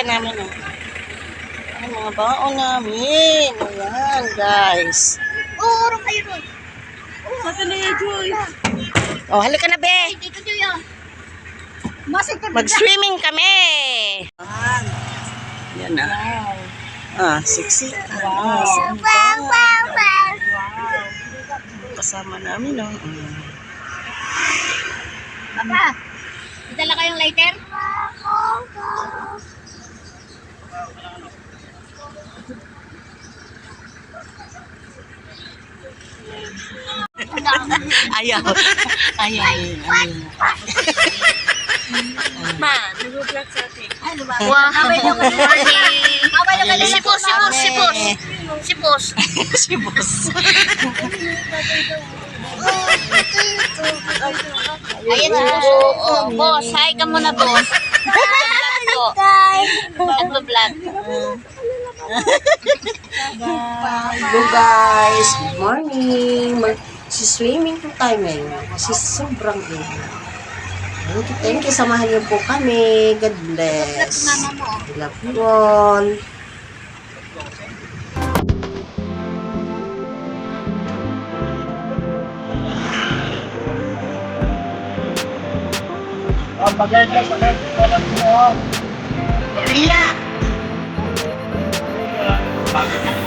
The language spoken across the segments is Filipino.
lalagyan namin. Oh. Ang mga baon namin. Ayan, guys. Oo, kayo doon. Sa Joy. Oh, halika na, be. Dito. Masig ka Mag-swimming kami. Yan na. Ah, sexy. Wow. Wow, wow, wow. Kasama namin, oh. Mm. Papa, dala kayong lighter? Ayaw. Ayaw. Ayaw. Ma, nag-vlog sa atin. Wow. Abay nyo kayo. Abay nyo kayo. Sipos, sipos, sipos. Sipos. si boss. Ayan si boss. Oh, boss, hi ka muna, boss. Nag-vlog. Hello guys, good morning. Mag-swimming po tayo ngayon kasi sobrang init. Thank you, thank you. Samahan niyo po kami. God bless. Mama mo. I love you all. Uy! Thank you.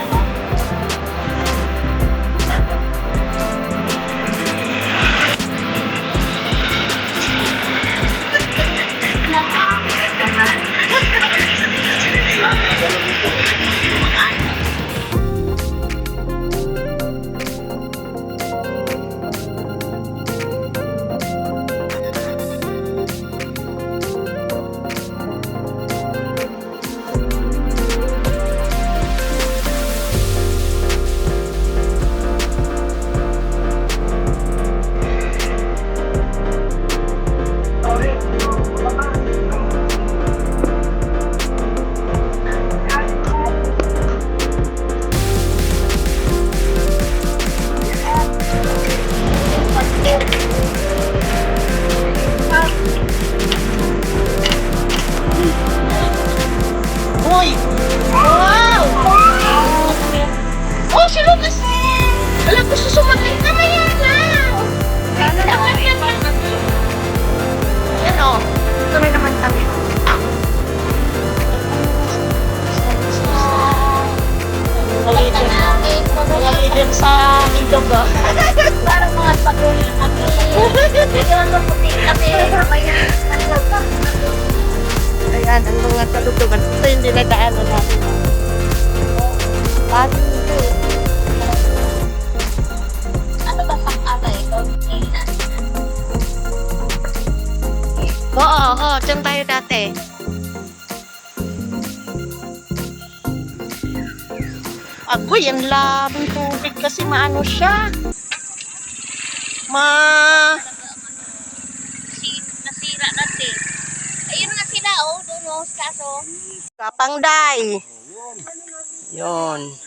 Nalilim sa ilog ah. Parang mga patuloy kami. Ngayon mo puti kami. Ayan, ang mga kalutugan. Ito yung dinadaanan natin. Lagi ito. Ano ba pang abay? Oo, oo. Diyan tayo dati. Ako, yan labong tubig kasi maano siya. Ma... Si- Nasira natin. Ayun na sila, oh. Doon, oh. Kaso. Kapangday. Yon.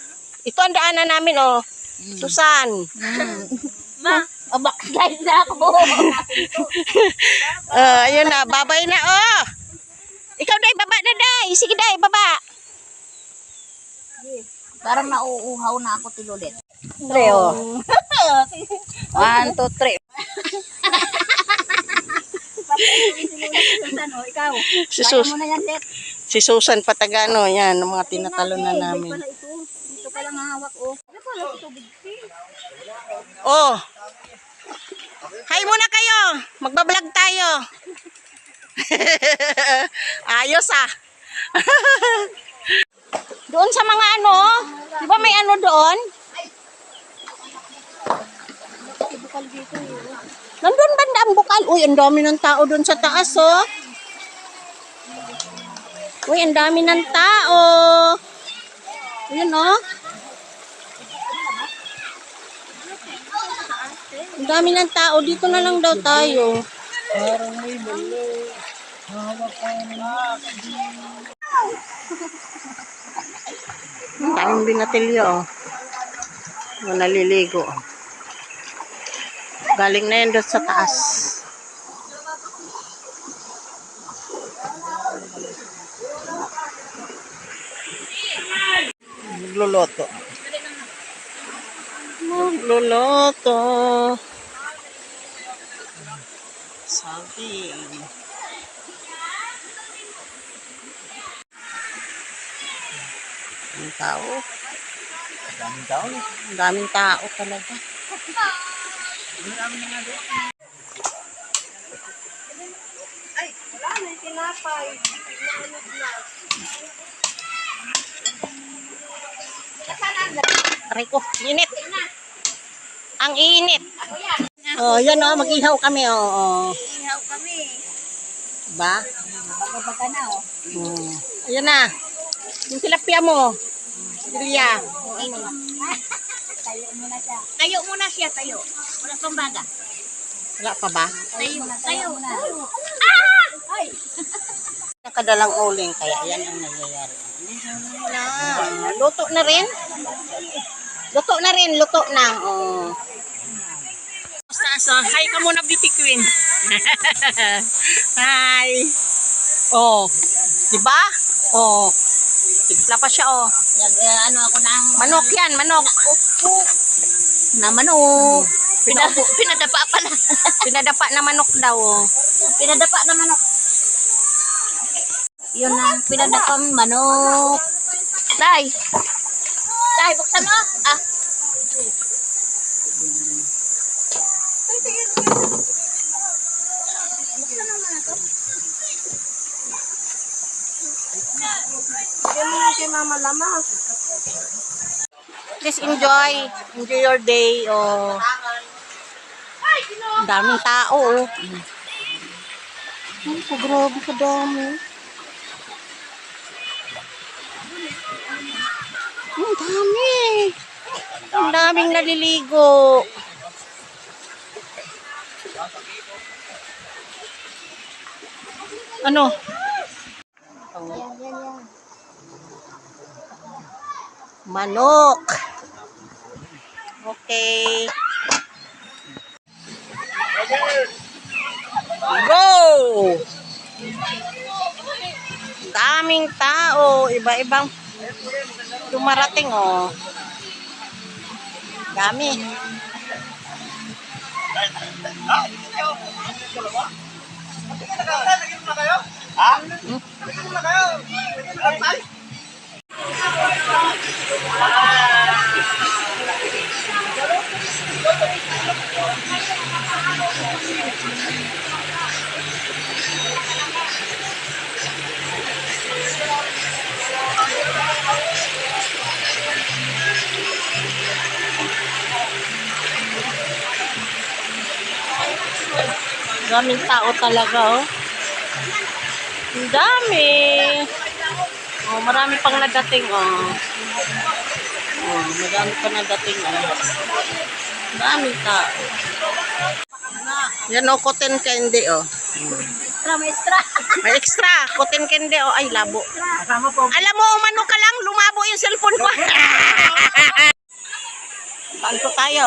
Ito ang daanan namin, oh. Susan. Ma, oh, backslide na ako. Uh, ayun na, babay na, oh. Ikaw, day, baba na, day. Sige, day, baba. Parang nauuhaw na ako tilulit. Leo. One, two, three. ikaw. Si, Sus Ano yan, Tet? si Susan Patagano, yan, ang mga tinatalo na namin. ito. Ito pala mahawak, oh. Ano pala sa tubig? Oh. Hi muna kayo. Magbablog tayo. Ayos ah. doon sa mga ano, di ba may ano doon? Nandun banda ang bukal. Uy, ang dami ng tao doon sa taas, oh. Uy, ang dami ng tao. Ayun, oh. Ang dami ng tao. Dito na lang daw tayo. Ang Daming binatilyo. Oh. Naliligo. Oh. Galing na yan doon sa taas. Nagluluto. Nagluluto. Sabi. Sabi. Ang tao. Daming tao. Daming tao talaga. Aray ko, init. Ang init. Oh, yan oh, mag-ihaw kami oh. oh. Ihaw kami. Ba? Baga-baga na oh. Hmm. Ayan na. Yung tilapia mo. Silya. Tayo muna siya. Tayo muna siya, tayo. Wala pang baga. Wala pa ba? Tayo, tayo. tayo. Ay! Nakadalang uling, kaya yan ang nangyayari. Na, luto na rin. Luto na rin, luto na. Oh. Basta, so, hi ka muna, beauty queen. hi. Oh, di ba? Oh, tigla pa siya, oh. Nag, uh, ano ako ng... Manok yan, manok. Upo. Na manok. Pina, pinadapa pala. Pinadapa na manok daw, pinadapa na manok. Yun ang pinadapang manok. Day. Day, buksan mo. Ah mo na to. Please enjoy. Enjoy your day. Oh. Daming tao. Oh. Ay, so grabe ka dami. Ang dami. Ang daming naliligo. Ano? Oh. Yan. Manok. Okay. Go! Daming tao. Iba-ibang dumarating, oh. Dami. Ah, Daming tao talaga oh. Ang dami. Oh, marami pang nadating oh. Oh, marami pa nadating oh. Daming tao. Yan oh, cotton candy oh. Extra, maestra. May extra, cotton candy oh. Ay, labo. Alam mo, umano ka lang, lumabo yung cellphone ko. Saan po tayo?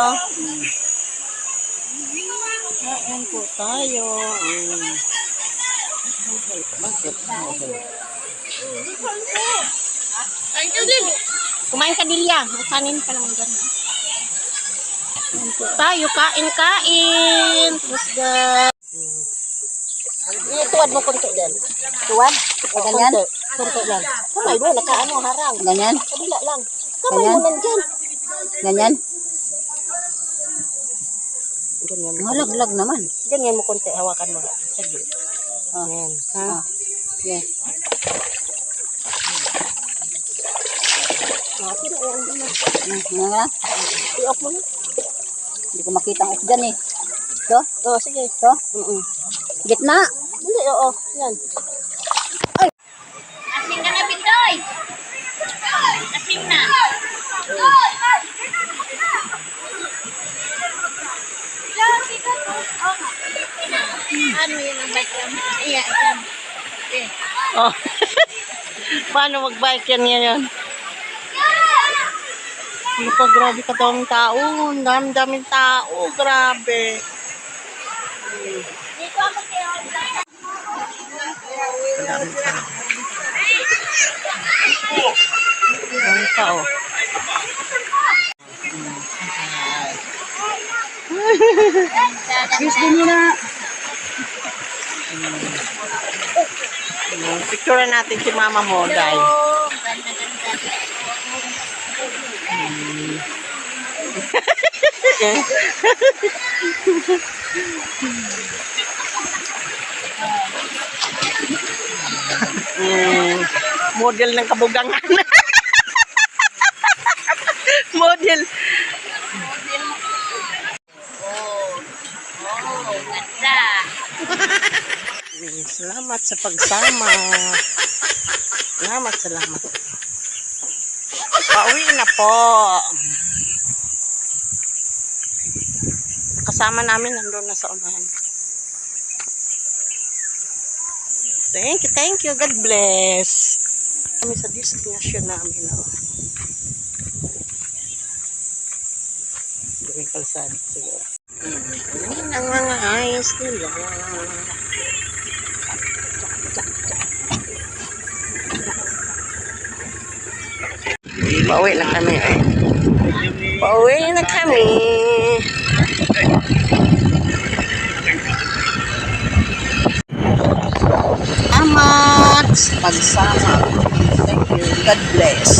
Saan po tayo? Mm. Bakit? Kumain ka dilya. Kanin pa lang dyan. Po tayo? Kain, kain. Let's go. Ituwad mo konti dyan. Tuwad? O ganyan? Konti lang. Kamay mo, nakaano, harang. Ganyan? Kabila lang. Kamay mo nandyan. Ganyan? Ganyan mo. Malaglag naman. Ganyan mo konti, hawakan mo. Sige. Oh. Yan. Ha? Oh. Ah, yan. I-off mo na. Hindi ko makita ang off dyan eh. So? Oo, sige. So? Mm Gitna? Hindi, oo. Yan. Asin ka na, Pindoy. Asin na. Ano yun ang bike kaya yan. Oh. Paano mag-bike yan ngayon? Ano pa, grabe ka tong tao. Ang dami-daming tao. Grabe. Dito ako kayo. Ang dami tao. Ang dami tao. Kiss din mo na. Ah. Muna. Picture natin si mama mo, ganda, ganda. Mm, model ng kabugangan. model. Oh, oh, ganda. Mm, Salamat sa pagsama. Salamat, salamat. Pauwi na po. Kasama namin nandun na sa unahan. Thank you, thank you. God bless. Kami sa destination namin. Oh. Gawing kalsada siguro. Yan ang mga ayos nila. Pauwi na kami. eh. Pauwi na kami. Salamat sa pagsama. Thank you. God bless.